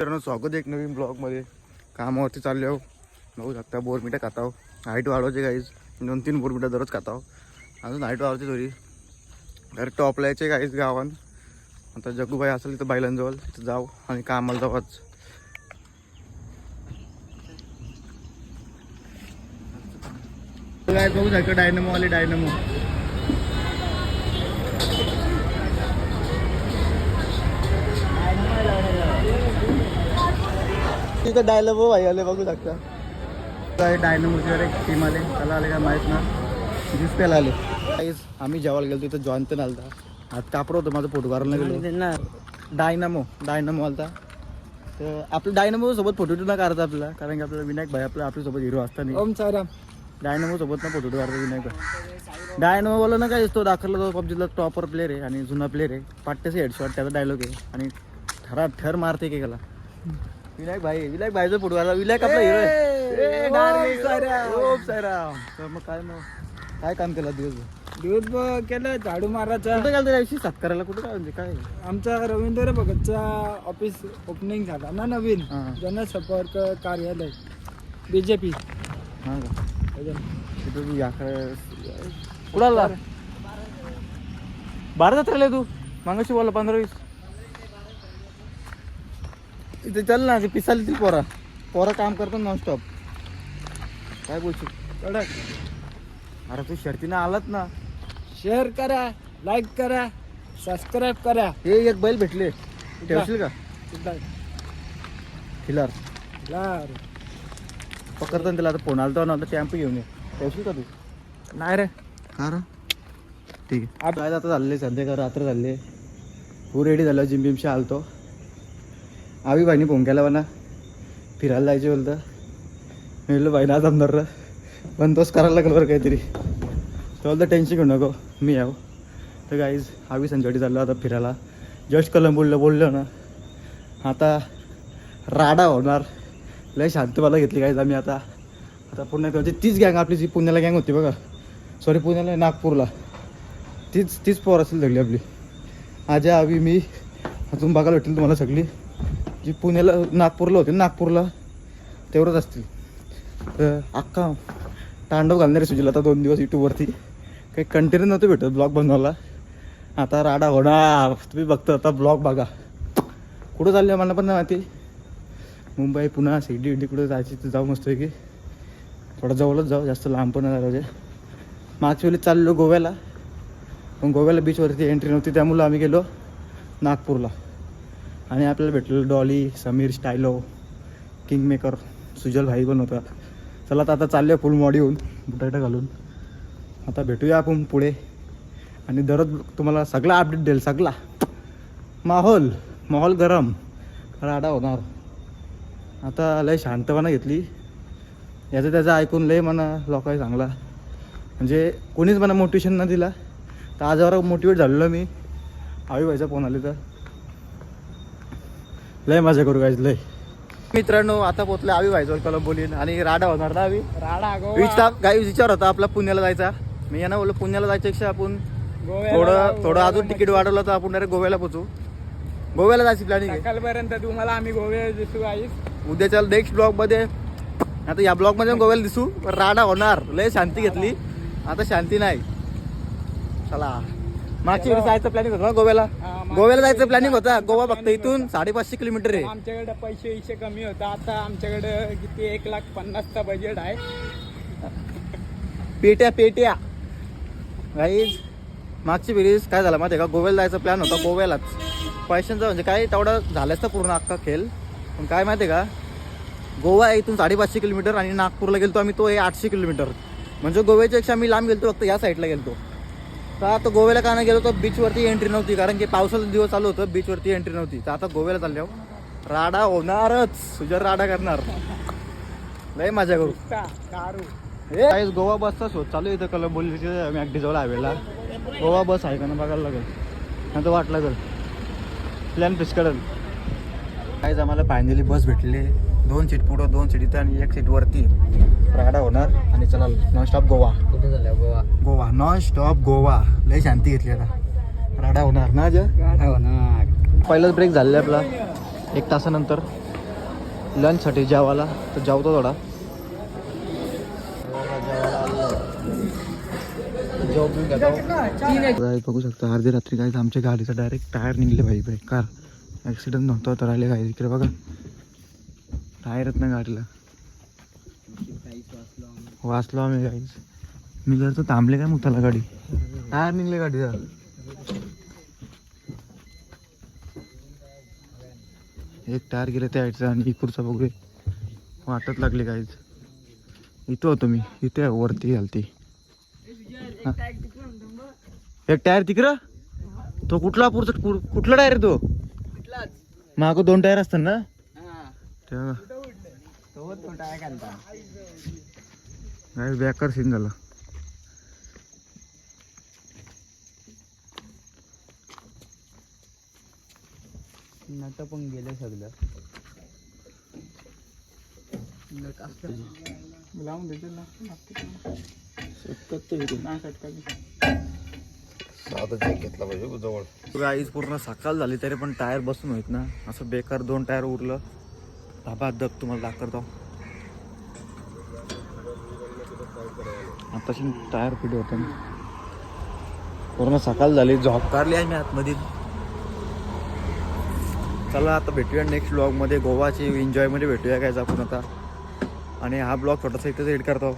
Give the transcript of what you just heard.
मित्रांनो स्वागत एक नवीन ब्लॉगमध्ये कामावरती चालले आहो. बघू शकता बोरमिटा खाता हाईट वाढवायचे काहीच दोन तीन बोरमिटा दररोज खाता अजून हाईट वाढवते थोडी. डायरेक्ट टॉपला यायचे काहीच गावान आता जगूबाई असेल तिथं बैलांजवळ तिथं जाऊ आणि कामाला जाऊच. बघू शकतो डायनमो आले डायनमो तिथं डायनमो भाई? आले बघू शकता. काय डायनमोचे एक टीम आले. त्याला आले काय माहीत ना? दिसतेला आले. काहीच आम्ही जेवायला गेलो तिथं जॉईन आलता हात कापड होतं माझं फोटो काढायला गेलो. डायनामो डायनामो आलता. तर आपलं डायनामो सोबत फोटो ना काढता आपल्याला. कारण की आपल्याला विनायक भाई आपल्या आपल्यासोबत हिरो असताना ओम सायराम डायनामो सोबत ना फोटो काढता विनायक भाई. डायनामो बोला ना काय तो दाखवला तो पबजीला टॉपर प्लेअर आहे आणि जुना प्लेअर आहे. पाट्याचे हेडशॉट त्याचा डायलॉग आहे. आणि ठरा ठर मारते की त्याला विनायक भाई विनायक भाईचा फोटो काढला विनायक आपला हिरो आहे. सायराम. तर मग काय मग? काय काम केलं दिवसभर? ब- केलं झाडू मारायचा. कुठे गेलं त्याविषयी सातकराला कुठे काय म्हणजे काय? आमचा रवींद्र भगतचा ऑफिस ओपनिंग झाला. ना नवीन? हा. जनसंपर्क कार्यालय. बीजेपी हा का? तिथं तू याकडे कुठं आला? बारा जत्रेला तू? मागाशी बोला पंधरा वीस. इथे चल ना ते पिसाली ती पोरा. पोरा काम करतो नॉनस्टॉप काय बोलशील? कडक. अरे तू शर्तीनं आलात ना. शेअर करा लाईक करा सबस्क्राईब करा. हे एक बैल भेटले. ठेवशील का? खिलार. यार. पकडताना त्याला आता फोन आलता ना आता टॅम्पो घेऊन ये. ठेवशील का तू? नाही रे. का ठीक आहे. आता झालेले सध्या का रात्र झाले. तू रेडी झालं जिम बिमशी आलतो आवी बाईने फोन केला म्हणा. फिरायला जायचे बोलतं मी म्हणलं बाईनं आज आमदार पण तोच करायला लागलं बरं काहीतरी. तर बोलतं टेन्शन घेऊ नको मी याव. तर गाईज आवी संजवाडी चाललो आता फिरायला. जस्ट कलम बोललं बोललं ना. आता राडा होणार. लय शांतपाला घेतली गाईज आम्ही आता. आता पुण्यात म्हणजे तीच गँग आपली जी पुण्याला गँग होती बघा. सॉरी पुण्याला नागपूरला. तीच तीच पोर असेल सगळी आपली. आजा आवी मी. अजून बघायला भेटेल तुम्हाला सगळी. जी पुण्याला नागपूरला होती नागपूरला तेवढंच असतील. तर अख्खा तांडव घालणारे सुजीला आता दोन दिवस यूट्यूबवरती काही कंटेनर नव्हतं भेटत ब्लॉग बनवायला. आता राडा होणार. तुम्ही बघता आता ब्लॉग बघा. कुठं चाललं मला पण नाही माहिती. मुंबई पुन्हा शिर्डी इडी कुठं जायची तर जाऊ मस्त की थोडं जवळच जाऊ जास्त लांब पण नाही पाहिजे मागच्या वेळी चाललो गोव्याला. पण गोव्याला बीचवरती एंट्री नव्हती त्यामुळं आम्ही गेलो नागपूरला. आणि आपल्याला भेटलेलं डॉली समीर स्टायलो किंगमेकर सुजल भाई पण होता चला आता आता चालले फुल मॉडी होऊन बुटाटा घालून. आता भेटूया आपण पुढे. आणि दररोज तुम्हाला सगळा अपडेट देईल सगळा. माहोल माहोल गरम. राडा होणार. आता लय शांतपणा घेतली. याचं त्याचं ऐकून लय मला लोकांनी चांगला म्हणजे कोणीच मला मोटिवेशन न दिला. तर आजवर मोटिवेट झालेलो मी. आवी व्हायचा फोन आले तर. लय मजा करू काय लय. मित्रांनो आता पोचले आवी व्हायचं कलम बोलीन आणि राडा होणार ना आवी राडा विचार काही विचार होता आपला पुण्याला जायचा. मी यांना बोललो पुण्याला जायच्यापेक्षा आपण थोडं थोडं अजून तिकीट वाढवलं तर आपण डायरेक्ट गोव्याला पोचू गोव्याला जायची प्लॅनिंग आहे. सकाळपर्यंत तुम्हाला आम्ही गोव्या दिसू आईस उद्याच्या नेक्स्ट ब्लॉगमध्ये. आता या ब्लॉगमध्ये गोव्याला दिसू. पण राडा होणार. लय शांती घेतली. आता शांती नाही. चला. मागच्या वेळी जायचं प्लॅनिंग होतं ना गोव्याला? गोव्याला जायचं प्लॅनिंग होता. गोवा फक्त इथून साडेपाचशे किलोमीटर आहे. आमच्याकडे पैसे इशे कमी होता. आता आमच्याकडे किती? एक लाख पन्नासचा बजेट आहे. पेट्या पेट्या. गाईज मागची वेळेस काय झालं माहिती आहे का? गोव्याला जायचा प्लॅन होता गोव्यालाच. पैशांचा म्हणजे काय तेवढा झालाच तर पूर्ण अख्खा खेळ. पण काय माहिती का? गोवा आहे इथून साडेपाचशे किलोमीटर आणि नागपूरला गेलतो आम्ही तो आहे आठशे किलोमीटर. म्हणजे गोव्याच्यापेक्षा आम्ही लांब गेलतो फक्त या साईडला गेलतो. तर आता गोव्याला का नाही गेलो तर बीचवरती एंट्री नव्हती कारण की पावसाचा दिवस चालू होतं बीचवरती एंट्री नव्हती. तर आता गोव्याला चालल्या राडा होणारच. सुजर राडा करणार. लय मजा करू. नुसता गोवा बसचा शोध चालू आहे इथं कलंबोलीचे मॅगडी जवळ हवेला. गोवा बस आहे का ना बघायला लागेल. नाही तर वाटलं लागेल प्लॅन फिक्स करेल काहीच आम्हाला फायनली बस भेटली. दोन सीट पुढं दोन सीट इथं आणि एक सीट वरती. राडा होणार. आणि चला नॉन स्टॉप गोवा. कुठे झालं Goa? Goa. Non stop Goa. लय शांती घेतली आता. राडा होणार ना आज? होणार. पहिलाच ब्रेक झालेला आपला. एक तासानंतर. लंचसाठी जेवायला तर जेवतो थोडा. बघू शकता. अर्धी रात्री काय आमच्या गाडीचा डायरेक्ट टायर निघले भाई भाई कार ॲक्सिडेंट नव्हता तर आले काय इकडे बघा. टायरच नाही गाडीला. वाचलो आम्ही गाईज मी जर तर थांबले काय मग त्याला गाडी? टायर निघले गाडीचा एक टायर गेले त्या साईडचा आणि इकडचा बघू वाटत लागली काहीच इथं होतो मी. इथे वरती घालती एक टायर तिकडं? तो कुठला पुरचा कुठला टायर आहे तो? मागं दोन टायर असतात ना? तेव्हा काय बेकार सीन झाला. नट पण गेले सगळं. लावून देते ना? गाईज पूर्ण सकाळ झाली तरी पण टायर बसून होईत ना. असं बेकार दोन टायर उरलं. धाबा दब तुम्हाला दाखवतो. आताशी टायर कुठे होतं. पूर्ण सकाळ झाली झॉप काढली आहे मी आतमध्ये. चला आता भेटूया नेक्स्ट ब्लॉगमध्ये गोवाची एन्जॉयमध्ये भेटूया काय आपण आता. आणि हा ब्लॉग छोटासा इथेच एड करतो.